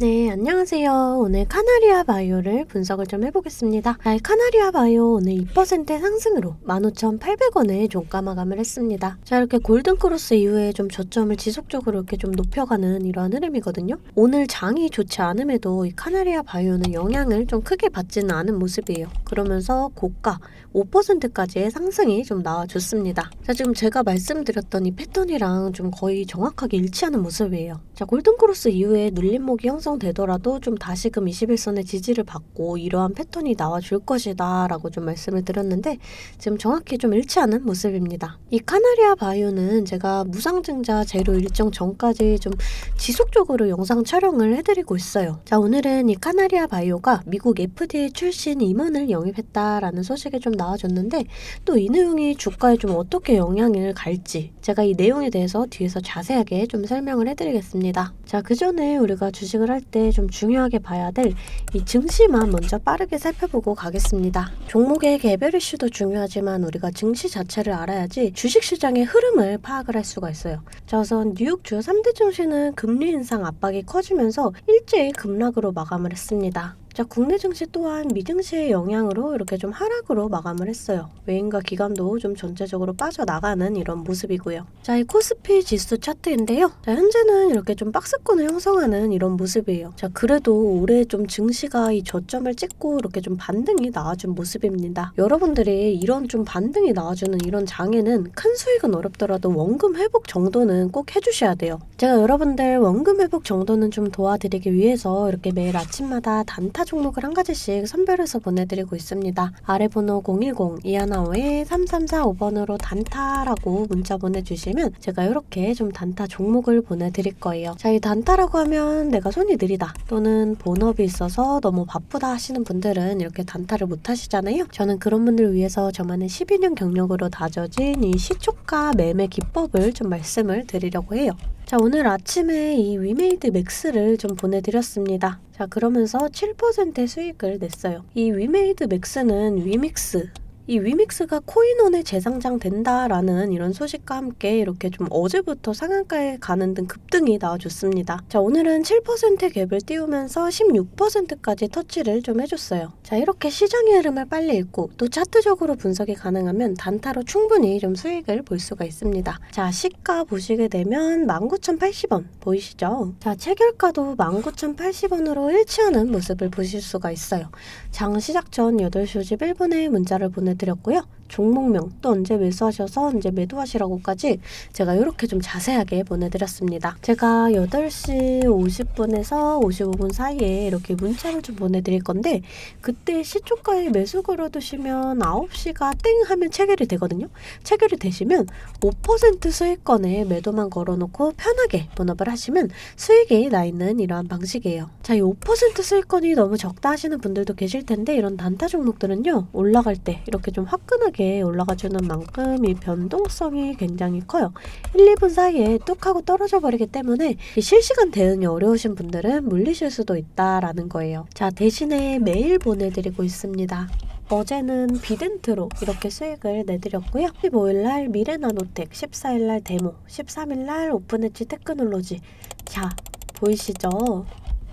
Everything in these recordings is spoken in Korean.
네, 안녕하세요. 오늘 카나리아 바이오를 분석을 좀 해보겠습니다. 자, 이 카나리아 바이오 오늘 2% 상승으로 15,800원에 종가 마감을 했습니다. 자, 이렇게 골든크로스 이후에 좀 저점을 지속적으로 이렇게 좀 높여가는 이러한 흐름이거든요. 오늘 장이 좋지 않음에도 이 카나리아 바이오는 영향을 좀 크게 받지는 않은 모습이에요. 그러면서 고가 5%까지의 상승이 좀 나와줬습니다. 자, 지금 제가 말씀드렸던 이 패턴이랑 좀 거의 정확하게 일치하는 모습이에요. 자, 골든크로스 이후에 눌림목이 형성되 더라도 좀 다시금 21선의 지지를 받고 이러한 패턴이 나와줄 것이다 라고 좀 말씀을 드렸는데 지금 정확히 좀 일치하는 모습입니다. 이 카나리아 바이오는 제가 무상증자 제로 일정 전까지 좀 지속적으로 영상 촬영을 해드리고 있어요. 자, 오늘은 이 카나리아 바이오가 미국 FDA 출신 임원을 영입했다라는 소식이 좀 나와줬는데 또 이 내용이 주가에 좀 어떻게 영향을 갈지 제가 이 내용에 대해서 뒤에서 자세하게 좀 설명을 해드리겠습니다. 자, 그 전에 우리가 주식을 할때 좀 중요하게 봐야 될 이 증시만 먼저 빠르게 살펴보고 가겠습니다. 종목의 개별 이슈도 중요하지만 우리가 증시 자체를 알아야지 주식시장의 흐름을 파악을 할 수가 있어요. 자, 우선 뉴욕 주요 3대 증시는 금리 인상 압박이 커지면서 일제히 급락으로 마감을 했습니다. 자, 국내 증시 또한 미증시의 영향으로 이렇게 좀 하락으로 마감을 했어요. 외인과 기관도 좀 전체적으로 빠져나가는 이런 모습이고요. 자, 이 코스피 지수 차트인데요. 자, 현재는 이렇게 좀 박스권을 형성하는 이런 모습이에요. 자, 그래도 올해 좀 증시가 이 저점을 찍고 이렇게 좀 반등이 나와준 모습입니다. 여러분들이 이런 좀 반등이 나와주는 이런 장에는 큰 수익은 어렵더라도 원금 회복 정도는 꼭 해주셔야 돼요. 제가 여러분들 원금 회복 정도는 좀 도와드리기 위해서 이렇게 매일 아침마다 단타 종목을 한 가지씩 선별해서 보내드리고 있습니다. 아래 번호 010-215-3345번으로 단타라고 문자 보내주시면 제가 이렇게 좀 단타 종목을 보내드릴 거예요. 자, 이 단타라고 하면 내가 손이 느리다 또는 본업이 있어서 너무 바쁘다 하시는 분들은 이렇게 단타를 못 하시잖아요. 저는 그런 분들을 위해서 저만의 12년 경력으로 다져진 이 시초가 매매 기법을 좀 말씀을 드리려고 해요. 자, 오늘 아침에 이 위메이드 맥스를 좀 보내드렸습니다. 자, 그러면서 7%의 수익을 냈어요. 이 위메이드 맥스는 위믹스, 이 위믹스가 코인원에 재상장 된다라는 이런 소식과 함께 이렇게 좀 어제부터 상한가에 가는 등 급등이 나와줬습니다. 자, 오늘은 7%의 갭을 띄우면서 16%까지 터치를 좀 해줬어요. 자, 이렇게 시장의 흐름을 빨리 읽고 또 차트적으로 분석이 가능하면 단타로 충분히 좀 수익을 볼 수가 있습니다. 자, 시가 보시게 되면 19,080원 보이시죠? 자, 체결가도 19,080원으로 일치하는 모습을 보실 수가 있어요. 장 시작 전 8시 51분에 문자를 보내 드렸고요. 종목명 또 언제 매수하셔서 언제 매도하시라고까지 제가 이렇게 좀 자세하게 보내드렸습니다. 제가 8시 50분에서 55분 사이에 이렇게 문자를 좀 보내드릴 건데 그때 시초가에 매수 걸어두시면 9시가 땡 하면 체결이 되거든요. 체결이 되시면 5% 수익권에 매도만 걸어놓고 편하게 본업을 하시면 수익이 나 있는 이러한 방식이에요. 자, 이 5% 수익권이 너무 적다 하시는 분들도 계실 텐데 이런 단타 종목들은요 올라갈 때 이렇게 좀 화끈하게 올라가주는 만큼 이 변동성이 굉장히 커요. 1, 2분 사이에 뚝 하고 떨어져 버리기 때문에 이 실시간 대응이 어려우신 분들은 물리실 수도 있다라는 거예요. 자, 대신에 매일 보내드리고 있습니다. 어제는 비덴트로 이렇게 수익을 내드렸고요. 15일날 미래나노텍, 14일날 데모, 13일날 오픈엣지 테크놀로지. 자, 보이시죠?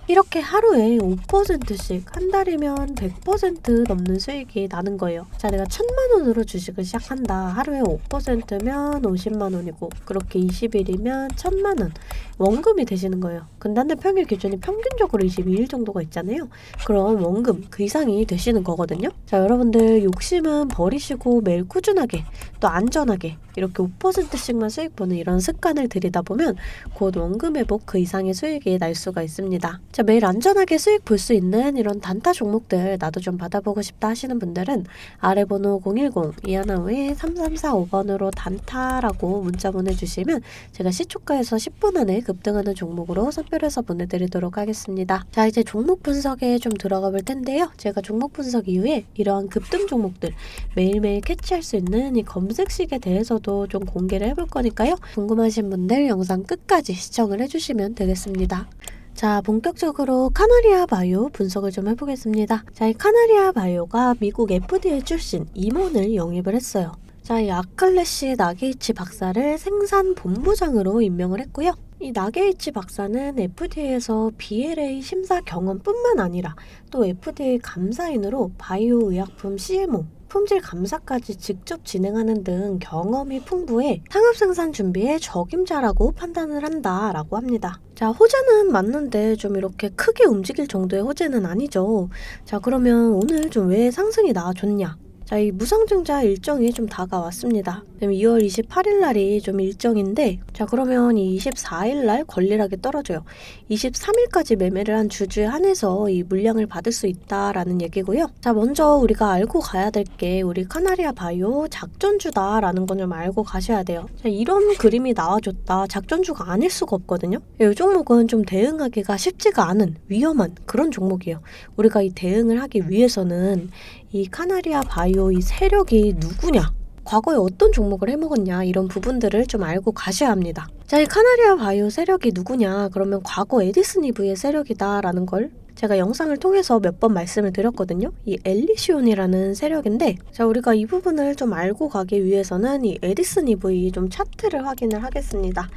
이렇게 하루에 5%씩 한 달이면 100% 넘는 수익이 나는 거예요. 자, 내가 천만 원으로 주식을 시작한다. 하루에 5%면 50만 원이고 그렇게 20일이면 천만 원. 원금이 되시는 거예요. 근단들 평일 기준이 평균적으로 22일 정도가 있잖아요. 그럼 원금 그 이상이 되시는 거거든요. 자, 여러분들 욕심은 버리시고 매일 꾸준하게 또 안전하게 이렇게 5%씩만 수익 보는 이런 습관을 들이다 보면 곧 원금 회복 그 이상의 수익이 날 수가 있습니다. 자, 매일 안전하게 수익 볼 수 있는 이런 단타 종목들 나도 좀 받아보고 싶다 하시는 분들은 아래 번호 010-215-3345번으로 단타라고 문자 보내주시면 제가 시초가에서 10분 안에 급등하는 종목으로 선별해서 보내드리도록 하겠습니다. 자, 이제 종목 분석에 좀 들어가 볼 텐데요. 제가 종목 분석 이후에 이러한 급등 종목들 매일매일 캐치할 수 있는 이 검색식에 대해서 도 좀 공개를 해볼 거니까요. 궁금하신 분들 영상 끝까지 시청을 해주시면 되겠습니다. 자, 본격적으로 카나리아 바이오 분석을 좀 해보겠습니다. 자, 이 카나리아 바이오가 미국 FDA 출신 임원을 영입을 했어요. 자, 이 아클래시 나게이치 박사를 생산 본부장으로 임명을 했고요. 이 나게이치 박사는 FDA에서 BLA 심사 경험뿐만 아니라 또 FDA 감사인으로 바이오 의약품 CMO 품질 감사까지 직접 진행하는 등 경험이 풍부해 상업 생산 준비에 적임자라고 판단을 한다라고 합니다. 자, 호재는 맞는데 좀 이렇게 크게 움직일 정도의 호재는 아니죠. 자, 그러면 오늘 좀 왜 상승이 나와줬냐? 자, 이 무상증자 일정이 좀 다가왔습니다. 지금 2월 28일 날이 좀 일정인데, 자, 그러면 이 24일 날 권리락이 떨어져요. 23일까지 매매를 한 주주에 한해서 이 물량을 받을 수 있다라는 얘기고요. 자, 먼저 우리가 알고 가야 될 게 우리 카나리아 바이오 작전주다라는 건 좀 알고 가셔야 돼요. 자, 이런 그림이 나와줬다. 작전주가 아닐 수가 없거든요. 이 종목은 좀 대응하기가 쉽지가 않은 위험한 그런 종목이에요. 우리가 이 대응을 하기 위해서는 이 카나리아 바이오 이 세력이 누구냐? 과거에 어떤 종목을 해먹었냐 이런 부분들을 좀 알고 가셔야 합니다. 자, 이 카나리아 바이오 세력이 누구냐? 그러면 과거 에디슨 이브의 세력이다라는 걸 제가 영상을 통해서 몇 번 말씀을 드렸거든요. 이 엘리시온이라는 세력인데, 자, 우리가 이 부분을 좀 알고 가기 위해서는 이 에디슨 이브의 좀 차트를 확인을 하겠습니다.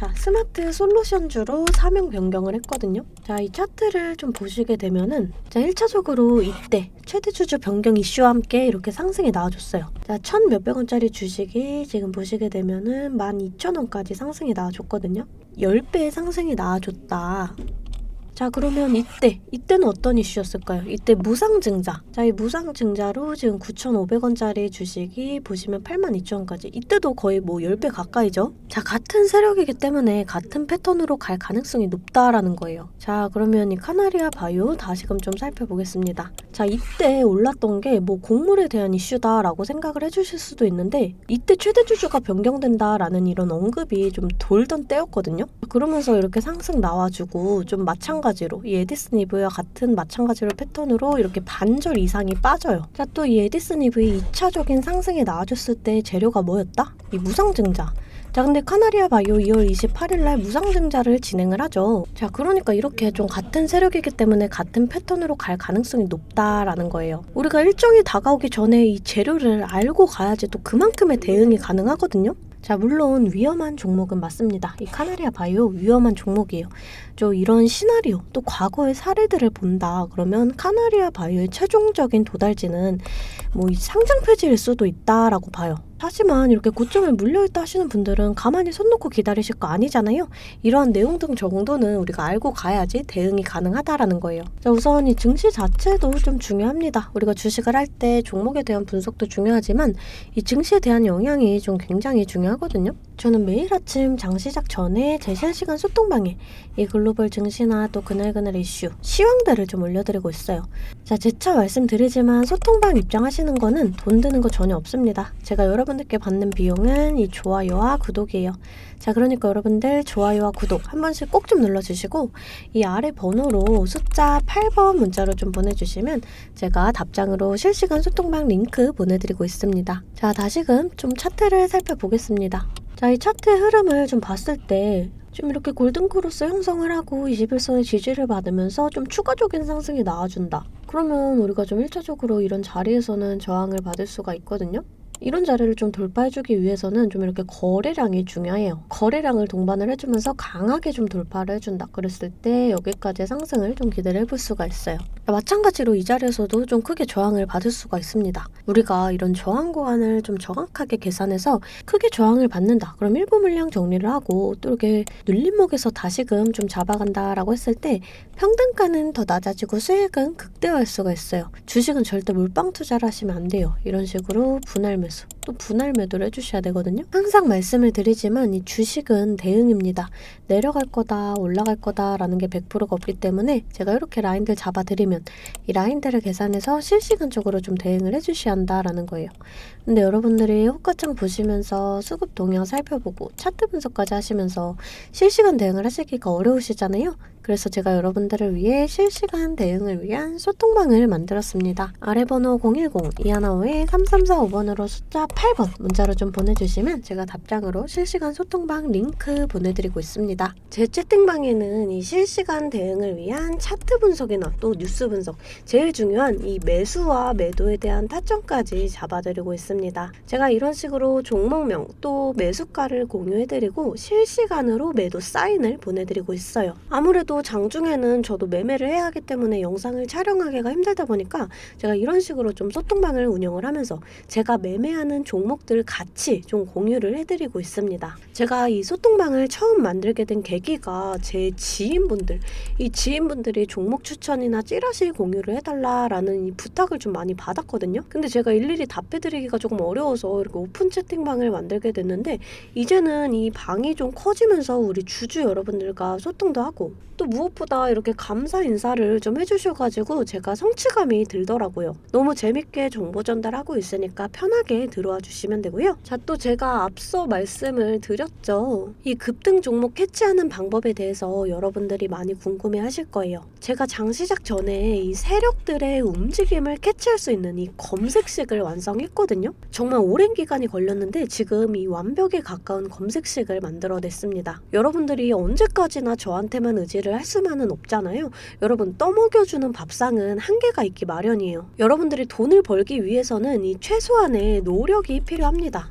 자, 스마트 솔루션주로 사명 변경을 했거든요. 자, 이 차트를 좀 보시게 되면은, 자, 1차적으로 이때 최대 주주 변경 이슈와 함께 이렇게 상승이 나와줬어요. 자, 천 몇백 원짜리 주식이 지금 보시게 되면은 12,000원까지 상승이 나와줬거든요. 10배의 상승이 나와줬다. 자 그러면 이때 이때는 어떤 이슈였을까요? 이때 무상증자. 자 이 무상증자로 지금 9,500원짜리 주식이 보시면 82,000원까지. 이때도 거의 뭐 10배 가까이죠? 자 같은 세력이기 때문에 같은 패턴으로 갈 가능성이 높다라는 거예요. 자 그러면 이 카나리아 바이오 다시금 좀 살펴보겠습니다. 자 이때 올랐던 게 뭐 곡물에 대한 이슈다라고 생각을 해주실 수도 있는데 이때 최대 주주가 변경된다라는 이런 언급이 좀 돌던 때였거든요? 그러면서 이렇게 상승 나와주고 좀 마찬가지 로 이 에디슨 이브와 같은 마찬가지로 패턴으로 이렇게 반절 이상이 빠져요. 자, 또 이 에디슨 이브의 2차적인 상승이 나와줬을 때 재료가 뭐였다? 이 무상증자. 자, 근데 카나리아 바이오 2월 28일 날 무상증자를 진행을 하죠. 자, 그러니까 이렇게 좀 같은 세력이기 때문에 같은 패턴으로 갈 가능성이 높다라는 거예요. 우리가 일정이 다가오기 전에 이 재료를 알고 가야지 또 그만큼의 대응이 가능하거든요. 자, 물론 위험한 종목은 맞습니다. 이 카나리아 바이오 위험한 종목이에요. 저 이런 시나리오, 또 과거의 사례들을 본다. 그러면 카나리아 바이오의 최종적인 도달지는 뭐이 상장 폐지일 수도 있다라고 봐요. 하지만 이렇게 고점에 물려있다 하시는 분들은 가만히 손 놓고 기다리실 거 아니잖아요. 이러한 내용 등 정도는 우리가 알고 가야지 대응이 가능하다라는 거예요. 자, 우선 이 증시 자체도 좀 중요합니다. 우리가 주식을 할 때 종목에 대한 분석도 중요하지만 이 증시에 대한 영향이 좀 굉장히 중요하거든요. 저는 매일 아침 장 시작 전에 제 실시간 소통방에 이 글로벌 증시나 또 그날그날 이슈, 시황들을 좀 올려드리고 있어요. 자, 재차 말씀드리지만 소통방 입장하시는 거는 돈 드는 거 전혀 없습니다. 제가 여러분 들께 받는 비용은 이 좋아요와 구독이에요. 자, 그러니까 여러분들 좋아요와 구독 한 번씩 꼭 좀 눌러주시고 이 아래 번호로 숫자 8번 문자로 좀 보내주시면 제가 답장으로 실시간 소통방 링크 보내드리고 있습니다. 자, 다시금 좀 차트를 살펴보겠습니다. 자, 이 차트의 흐름을 좀 봤을 때좀 이렇게 골든크로스 형성을 하고 21선의 지지를 받으면서 좀 추가적인 상승이 나와준다. 그러면 우리가 좀 1차적으로 이런 자리에서는 저항을 받을 수가 있거든요. 이런 자리를 좀 돌파해주기 위해서는 좀 이렇게 거래량이 중요해요. 거래량을 동반을 해주면서 강하게 좀 돌파를 해준다. 그랬을 때 여기까지 상승을 좀 기대를 해볼 수가 있어요. 마찬가지로 이 자리에서도 좀 크게 저항을 받을 수가 있습니다. 우리가 이런 저항 구간을 좀 정확하게 계산해서 크게 저항을 받는다. 그럼 일부 물량 정리를 하고 또 이렇게 눌림목에서 다시금 좀 잡아간다라고 했을 때 평등가는 더 낮아지고 수익은 극대화할 수가 있어요. 주식은 절대 몰빵 투자를 하시면 안 돼요. 이런 식으로 분할 매수 또 분할 매도를 해주셔야 되거든요. 항상 말씀을 드리지만 이 주식은 대응입니다. 내려갈 거다 올라갈 거다라는 게 100%가 없기 때문에 제가 이렇게 라인들 잡아드리면 이 라인들을 계산해서 실시간적으로 좀 대응을 해주셔야 한다라는 거예요. 근데 여러분들이 호가창 보시면서 수급 동향 살펴보고 차트 분석까지 하시면서 실시간 대응을 하시기가 어려우시잖아요. 그래서 제가 여러분들을 위해 실시간 대응을 위한 소통방을 만들었습니다. 아래 번호 010-215-3345번으로 숫자 8번 문자로 좀 보내주시면 제가 답장으로 실시간 소통방 링크 보내드리고 있습니다. 제 채팅방에는 이 실시간 대응을 위한 차트 분석이나 또 뉴스 분석, 제일 중요한 이 매수와 매도에 대한 타점까지 잡아드리고 있습니다. 제가 이런 식으로 종목명 또 매수가를 공유해드리고 실시간으로 매도 사인을 보내드리고 있어요. 아무래도 장중에는 저도 매매를 해야 하기 때문에 영상을 촬영하기가 힘들다 보니까 제가 이런 식으로 좀 소통방을 운영을 하면서 제가 매매하는 종목들 같이 좀 공유를 해드리고 있습니다. 제가 이 소통방을 처음 만들게 된 계기가 제 지인분들, 이 지인분들이 종목 추천이나 찌라시 공유를 해달라라는 이 부탁을 좀 많이 받았거든요. 근데 제가 일일이 답해드리기가 조금 어려워서 이렇게 오픈 채팅방을 만들게 됐는데 이제는 이 방이 좀 커지면서 우리 주주 여러분들과 소통도 하고 또 무엇보다 이렇게 감사 인사를 좀 해주셔가지고 제가 성취감이 들더라고요. 너무 재밌게 정보 전달하고 있으니까 편하게 들어와 주시면 되고요. 자, 또 제가 앞서 말씀을 드렸죠. 이 급등 종목 캐치하는 방법에 대해서 여러분들이 많이 궁금해 하실 거예요. 제가 장 시작 전에 이 세력들의 움직임을 캐치할 수 있는 이 검색식을 완성했거든요. 정말 오랜 기간이 걸렸는데 지금 이 완벽에 가까운 검색식을 만들어냈습니다. 여러분들이 언제까지나 저한테만 의지를 할 수만은 없잖아요. 여러분 떠먹여주는 밥상은 한계가 있기 마련이에요. 여러분들이 돈을 벌기 위해서는 이 최소한의 노력이 필요합니다.